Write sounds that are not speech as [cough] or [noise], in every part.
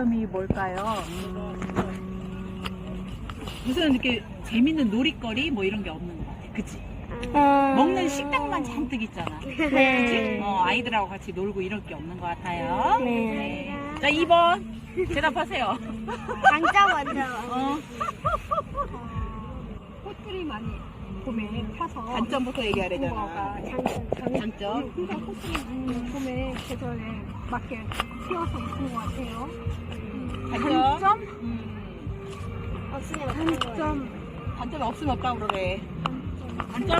장점이 뭘까요? 음, 우선 이렇게 재밌는 놀이거리 뭐 이런 게 없는 것 같아. 그치? 먹는 식당만 잔뜩 있잖아. 그치? 어, 아이들하고 같이 놀고 이럴 게 없는 것 같아요. 네. 자, 2번. 대답하세요. 장점 먼저. 어, 꽃들이 많이 봄에 펴서 단점부터 얘기하래잖아. 뭐가 장점. 장점. 그러니까 꽃들이 음, 봄에 계절에 맞게 피어서 있는 것 같아요. 단점? 음, 없으면 단점 단점이 없으면 없다고 그러네. 단점?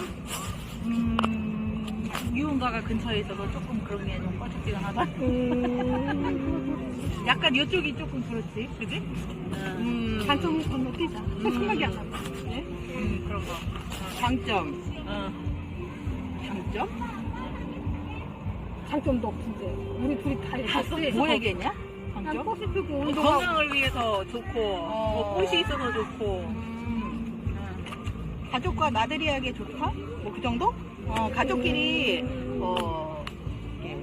음, 유흥가가 근처에 있어서 조금 그런 게 좀 꺼지지근하다. 음. [laughs] 약간 이쪽이 조금 그렇지, 그지? 음, 단점 건너뛰자. 생각이 안 나. 네? 음, 그런 거. 어, 장점. 어. 장점? 장점도 없는데 우리 둘이 다 얘기했어. 뭐 얘기했냐? 난 장점? 꽃이 피고 어, 운동하고 건강을 위해서 좋고, 뭐 꽃이 있어서 좋고, 음, 가족과 나들이하기 좋다? 뭐 그 정도? 어, 가족끼리, 어, 이렇게,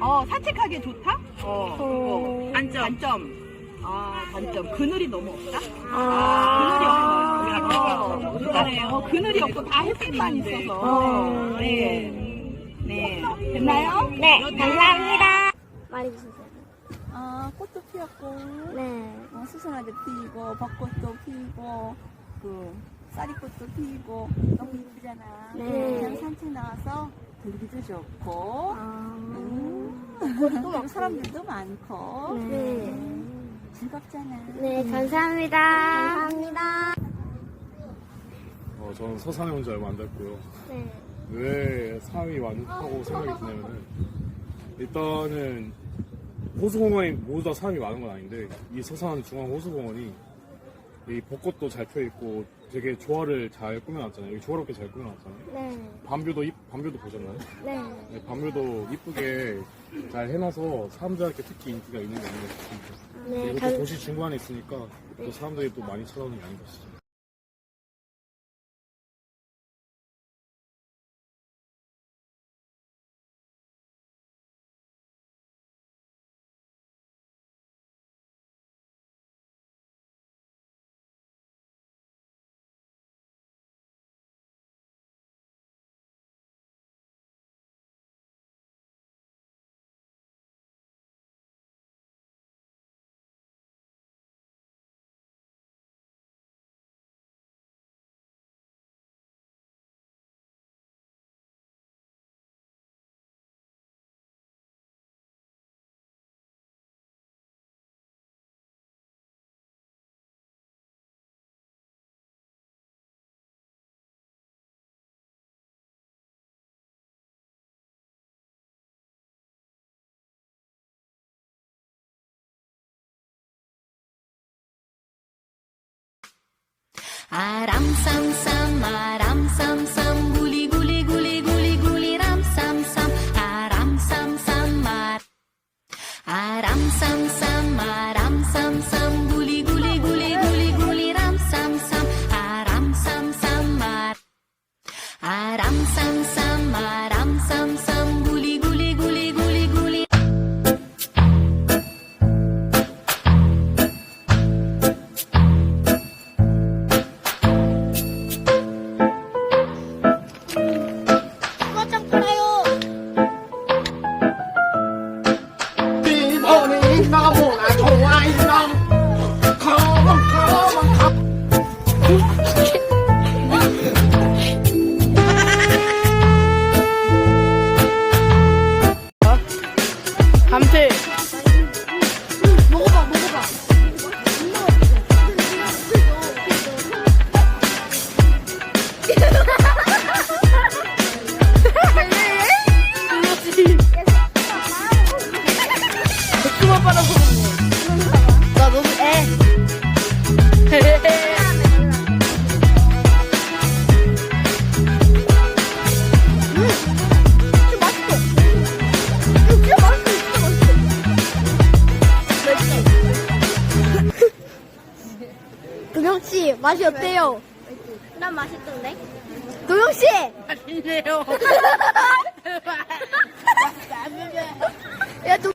어, 산책하기 좋다? 어, 그리고 단점. 단점. 아, 단점. 그늘이 너무 없다? 아, 그늘이 없어요. 그러네. 어, 그늘이 없고 다 햇빛만 있어서. 어. 네. 네. 됐나요? 네, 감사합니다. 말해주세요. 아, 꽃도 피었고, 네. 어, 수선화도 피고, 벚꽃도 피고, 그, 쌀이꽃도 피고, 너무 이쁘잖아. 네. 그냥 산책 나와서 들기도 좋고, 아, 음, 그리고 사람들도 많고, 네. 즐겁잖아. 네, 감사합니다. 감사합니다. 어, 저는 서산에 온 지 얼마 안 됐고요. 네. 왜 상이 많다고 생각이 드냐면은 일단은 호수공원이 모두 다 사람이 많은 건 아닌데 이 서산 중앙 호수공원이 이 벚꽃도 잘 펴 있고 되게 조화를 잘 꾸며놨잖아요. 여기 조화롭게 잘 꾸며놨잖아요. 네. 밤뷰도 이- 밤뷰도 보셨나요? 네. 네, 밤뷰도 이쁘게 잘 해놔서 사람들한테 특히 인기가 있는 게 아닌가 싶습니다. 네. 그리고 또 감, 도시 중간에 있으니까 또 사람들이 또 많이 찾아오는 게 아닌가 싶습니다. 아람쌈쌈 아람 그만 먹네. 나 너무 애. 도영 씨 맛이 어때요? 난 맛있던데. 도영 씨. 맛있네요. 야, 너